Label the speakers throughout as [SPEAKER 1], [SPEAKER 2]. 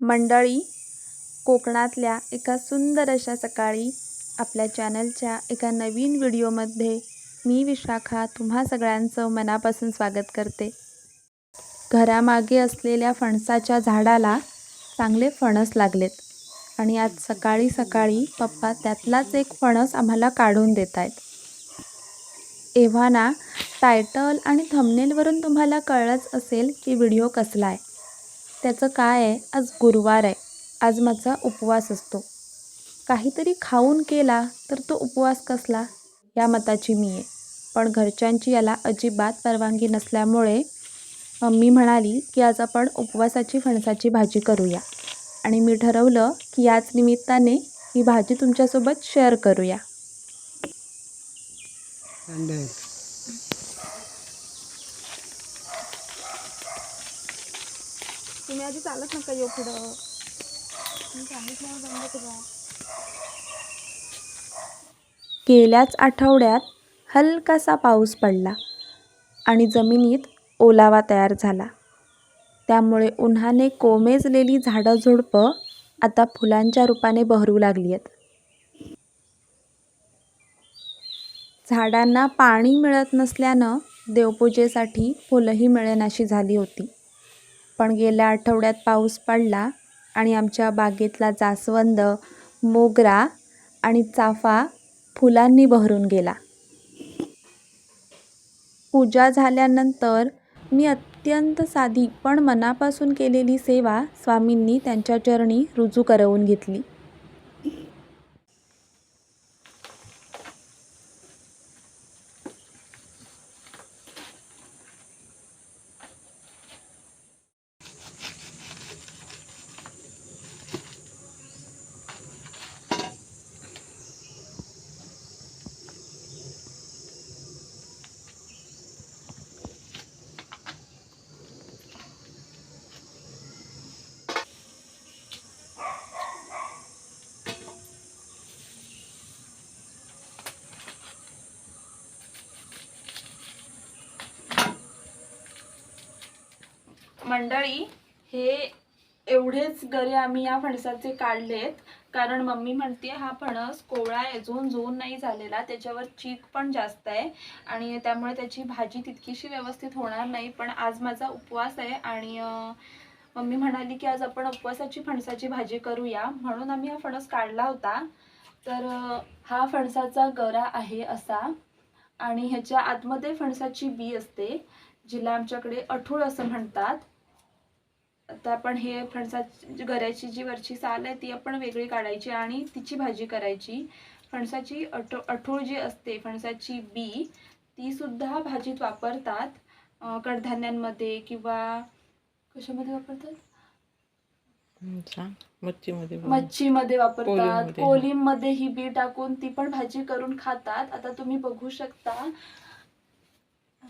[SPEAKER 1] मंडळी कोकणातल्या एका सुंदर अशा सकाळी आपल्या चॅनलच्या एका नवीन व्हिडिओमध्ये मी विशाखा तुम्हा सगळ्यांचं मनापासून स्वागत करते. घरामागे असलेल्या फणसाच्या झाडाला चांगले फणस लागलेत आणि आज सकाळी सकाळी पप्पा त्यातलाच एक फणस आम्हाला काढून देत आहेत एव्हाना टायटल आणि थमनेलवरून तुम्हाला कळलंच असेल की व्हिडिओ कसला आहे. त्याचं काय आहे? आज गुरुवार आहे. आज माझा उपवास असतो. काहीतरी खाऊन केला तर तो उपवास कसला? या मताची मी आहे. पण घरच्यांची याला अजिबात परवानगी नसल्यामुळे मम्मी म्हणाली की आज आपण उपवासाची फणसाची भाजी करूया. आणि मी ठरवलं की याच निमित्ताने ही भाजी तुमच्यासोबत शेअर करूया
[SPEAKER 2] अंडे आहेत
[SPEAKER 1] तुम्ही आधी चालत नका येऊ पुढं. गेल्याच आठवड्यात हलकासा पाऊस पडला आणि जमिनीत ओलावा तयार झाला. त्यामुळे उन्हाने कोमेजलेली झाडं झुडपं आता फुलांच्या रूपाने बहरू लागली आहेत झाडांना पाणी मिळत नसल्यानं देवपूजेसाठी फुलंही मिळेनाशी झाली होती. पण गेल्या आठवड्यात पाऊस पडला आणि आमच्या बागेतला जास्वंद मोगरा आणि चाफा फुलांनी बहरून गेला. पूजा झाल्यानंतर मी अत्यंत साधी पण मनापासून केलेली सेवा स्वामींनी त्यांच्या चरणी रुजू करवून घेतली. मंडळी हे एवढेच गरे आम्ही या फणसाचे काढलेत. कारण मम्मी म्हणते हा फणस कोवळा अजून जून नाही झालेला त्याच्यावर चीक पण जास्त आहे. आणि त्यामुळे त्याची भाजी तितकीशी व्यवस्थित होणार नाही. पण आज माझा उपवास आहे आणि मम्मी म्हणाली की आज आपण उपवासाची फणसाची भाजी करूया. म्हणून आम्ही हा फणस काढला होता. तर हा फणसाचा गरा आहे असा. आणि ह्याच्या आतमध्ये फणसाची बी असते जिला आमच्याकडे अठूळ असं म्हणतात. आता आपण हे फणसा गऱ्याची जी वरची साल आहे ती आपण वेगळी काढायची आणि तिची भाजी करायची. फणसाची अठूळ जी असते फणसाची बी ती सुद्धा भाजीत वापरतात. कडधान्यांमध्ये किंवा कशामध्ये वापरतात?
[SPEAKER 2] मच्छीमध्ये.
[SPEAKER 1] मच्छीमध्ये वापरतात.
[SPEAKER 2] कोलिममध्ये
[SPEAKER 1] ही बी टाकून ती पण भाजी करून खातात. आता तुम्ही बघू शकता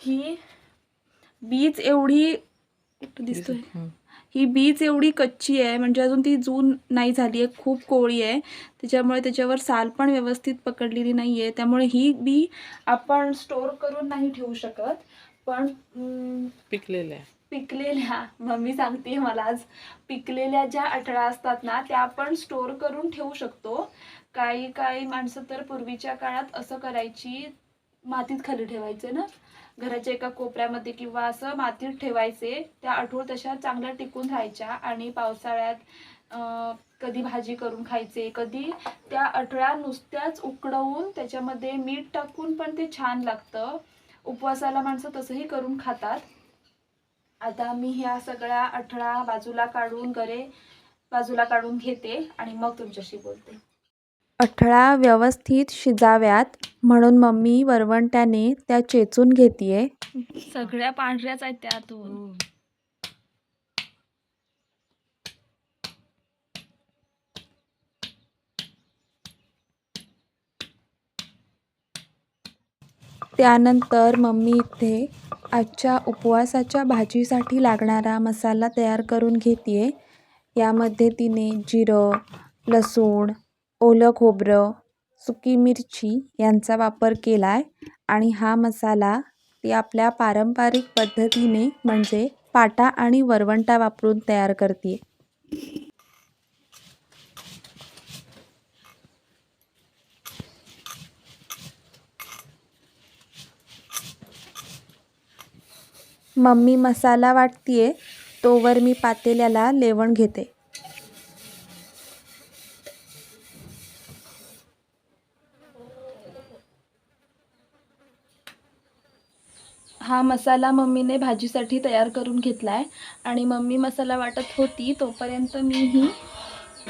[SPEAKER 1] ही बीच एवढी दिसतोय?
[SPEAKER 2] हं.
[SPEAKER 1] बीच एवढी कच्ची आहे म्हणजे अजून ती जून नाही झाली आहे खूप कोवळी आहे. त्याच्यामुळे त्याच्यावर साल पण व्यवस्थित पकडलेली नाही आहे त्यामुळे ही बी आपण स्टोर करून नाही ठेवू शकत. पण अं,
[SPEAKER 2] पिकलेलं आहे
[SPEAKER 1] पिकलेल्या. मम्मी सांगते मला आज पिकलेल्या ज्या अटळा असतात ना त्या आपण स्टोर करून ठेवू शकतो. काही काही माणसं तर पूर्वीच्या काळात असं करायची मातीत खाली ठेवायचे ना. घराच्या एका कोपऱ्यामध्ये किंवा असं मातीत ठेवायचे त्या आठवड तशा चांगल्या टिकून राहायच्या आणि पावसाळ्यात कधी भाजी करून खायचे कधी त्या अठळ्या नुसत्याच उकडवून त्याच्यामध्ये मीठ टाकून पण ते छान लागतं. उपवासाला माणसं तसंही करून खातात. आता मी ह्या सगळ्या अठळा बाजूला काढून गरे बाजूला काढून घेते आणि मग तुमच्याशी बोलते. अठळा व्यवस्थित शिजाव्यात म्हणून मम्मी वरवंट्याने त्या चेचून घेतीये. सगळ्या पांढऱ्याच आहेत त्या आतून. त्यानंतर मम्मी इथे आजच्या उपवासाच्या भाजीसाठी लागणारा मसाला तयार करून घेते यामध्ये तिने जिरं लसूण ओलं खोबरं सुकी मिरची यांचा वापर केला आहे आणि हा मसाला ती आपल्या पारंपरिक पद्धतीने म्हणजे पाटा आणि वरवंटा वापरून तयार करते
[SPEAKER 3] मम्मी मसाला वाटतीये तोवर मी पातेल्याला लेवण घेते.
[SPEAKER 1] मसाला मम्मीने भाजीसाठी तयार करून घेतला आहे आणि मम्मी मसाला वाटत होती तोपर्यंत मी ही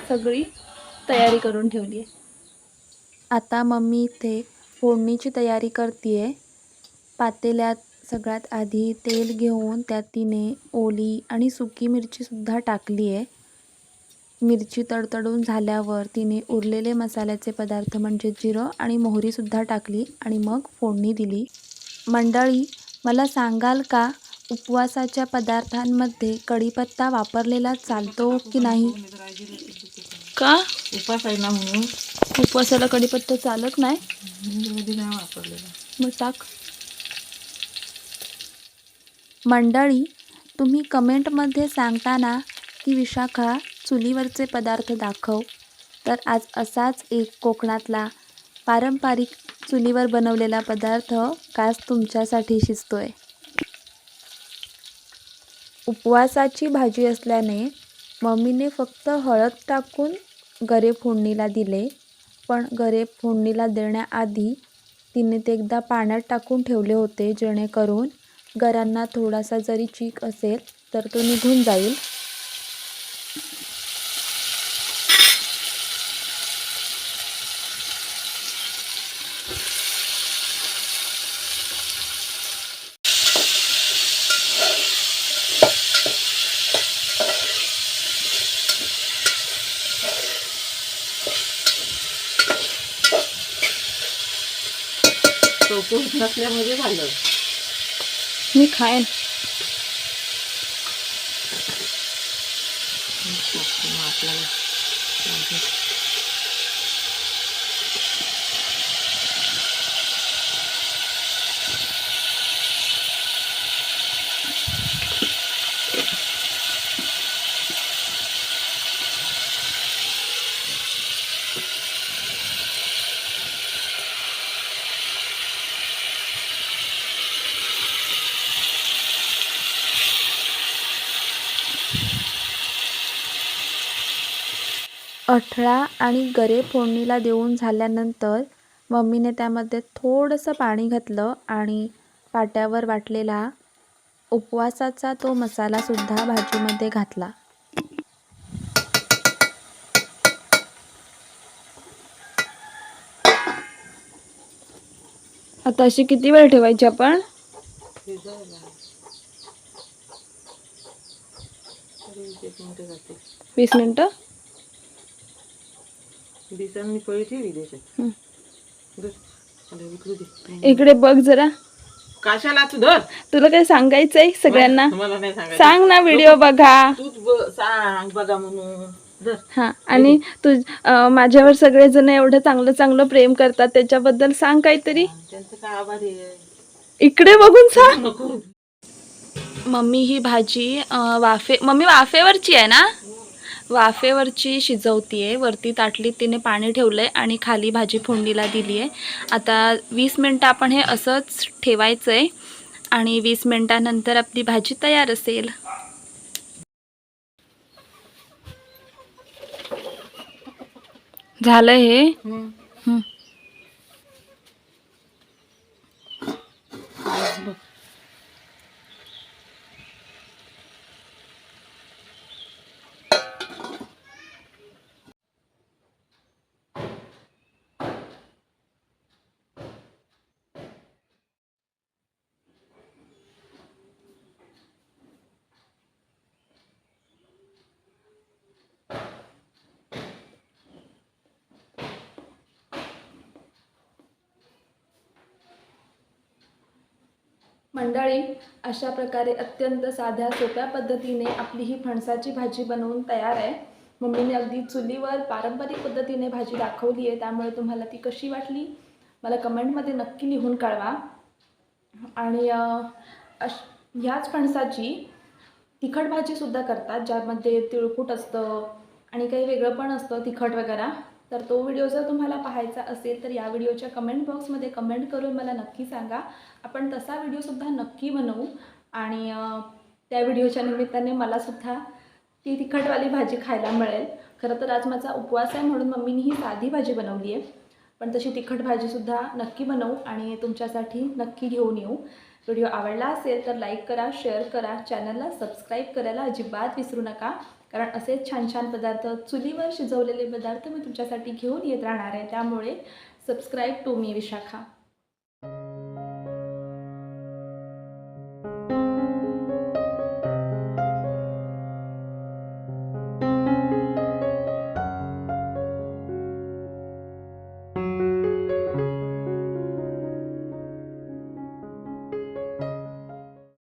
[SPEAKER 1] सगळी तयारी करून ठेवली आहे.
[SPEAKER 3] आता मम्मी इथे फोडणीची तयारी करते पातेल्यात सगळ्यात आधी तेल घेऊन त्यात तिने ओली आणि सुकी मिरचीसुद्धा टाकली आहे. मिरची तडतडून झाल्यावर तिने उरलेले मसाल्याचे पदार्थ म्हणजे जिरं आणि मोहरीसुद्धा टाकली आणि मग फोडणी दिली. मंडळी मला सांगाल का उपवासाच्या पदार्थांमध्ये कढीपत्ता वापरलेला चालतो की नाही?
[SPEAKER 1] का?
[SPEAKER 2] उपास आहे ना म्हणून.
[SPEAKER 1] उपवासाला कढीपत्ता चालत नाही?
[SPEAKER 2] कधी नाही वापरलेला.
[SPEAKER 1] मग टाक.
[SPEAKER 3] मंडळी तुम्ही कमेंटमध्ये सांगता ना की विशाखा चुलीवरचे पदार्थ दाखव. तर आज असाच एक कोकणातला पारंपरिक चुलीवर बनवलेला पदार्थ काच तुमच्यासाठी शिजतोय. उपवासाची भाजी असल्याने मम्मीने फक्त हळद टाकून गरे फोडणीला दिले पण गरे फोडणीला देण्याआधी तिने ते एकदा पाण्यात टाकून ठेवले होते जेणेकरून गरांना थोडासा जरी चीक असेल तर तो निघून जाईल.
[SPEAKER 2] चौकून नसल्यामध्ये झालं
[SPEAKER 1] मी खाईन
[SPEAKER 2] मग अठळा
[SPEAKER 3] अठरा आणि गरे फोडणीला देऊन झाल्यानंतर मम्मीने त्यामध्ये थोडंसं पाणी घातलं आणि पाट्यावर वाटलेला उपवासाचा तो मसालासुद्धा भाजीमध्ये घातला.
[SPEAKER 1] आता अशी किती वेळ ठेवायची आपण? वीस मिनटं?
[SPEAKER 2] दिसांनी पळी ठेवी त्याच्यात. धर. मला विकू दे.
[SPEAKER 1] इकडे बघ जरा.
[SPEAKER 2] कशाला तू धर?
[SPEAKER 1] तुला काय सांगायचंय सगळ्यांना?
[SPEAKER 2] मला नाही सांगायचं.
[SPEAKER 1] सांग ना व्हिडिओ बघा.
[SPEAKER 2] तूच ब- सांग बघा म्हणून. धर.
[SPEAKER 1] हा आणि तू अं, माझ्यावर सगळेजण एवढं चांगलं चांगलं प्रेम करतात त्याच्याबद्दल सांग काहीतरी.
[SPEAKER 2] त्यांचं काय आभारी आहे.
[SPEAKER 1] इकडे बघून सांग.
[SPEAKER 2] नको
[SPEAKER 1] मम्मी ही भाजी अं, वाफे मम्मी वाफेवरची आहे ना? वाफेवरची शिजवतीये. वरती ताटलीत तिने पाणी ठेवलंय आणि खाली भाजी फोडणीला दिली आहे आता वीस मिनटं आपण हे असंच ठेवायचं आहे आणि वीस मिनटानंतर आपली भाजी तयार असेल. झालं हे? मंडळी अशा प्रकारे अत्यंत साध्या सोप्या पद्धतीने आपली ही फणसाची भाजी बनवून तयार आहे. मम्मीने अगदी चुलीवर पारंपरिक पद्धतीने भाजी दाखवली आहे त्यामुळे तुम्हाला ती कशी वाटली? मला कमेंटमध्ये नक्की लिहून कळवा. आणि अश ह्याच फणसाची तिखट भाजीसुद्धा करतात ज्यामध्ये तिळकूट असतं आणि काही वेगळं पण असतं तिखट वगैरे. तर तो व्हिडिओ जर तुम्हाला पाहायचा असेल तर या व्हिडिओच्या कमेंट बॉक्समध्ये कमेंट करून मला नक्की सांगा. आपण तसा व्हिडिओसुद्धा नक्की बनवू. आणि त्या व्हिडिओच्या निमित्ताने मलासुद्धा ती तिखटवाली भाजी खायला मिळेल. खरं तर आज माझा उपवास आहे म्हणून मम्मीनी ही साधी भाजी बनवली आहे पण तशी तिखट भाजीसुद्धा नक्की बनवू आणि तुमच्यासाठी नक्की घेऊन येऊ. व्हिडिओ आवडला असेल तर लाईक करा शेअर करा चॅनलला सबस्क्राईब करायला अजिबात विसरू नका. कारण असेच छान छान पदार्थ चुलीवर शिजवलेले पदार्थ मी तुमच्यासाठी घेऊन येत राहणार आहे. त्यामुळे सबस्क्राईब टू मी विशाखा.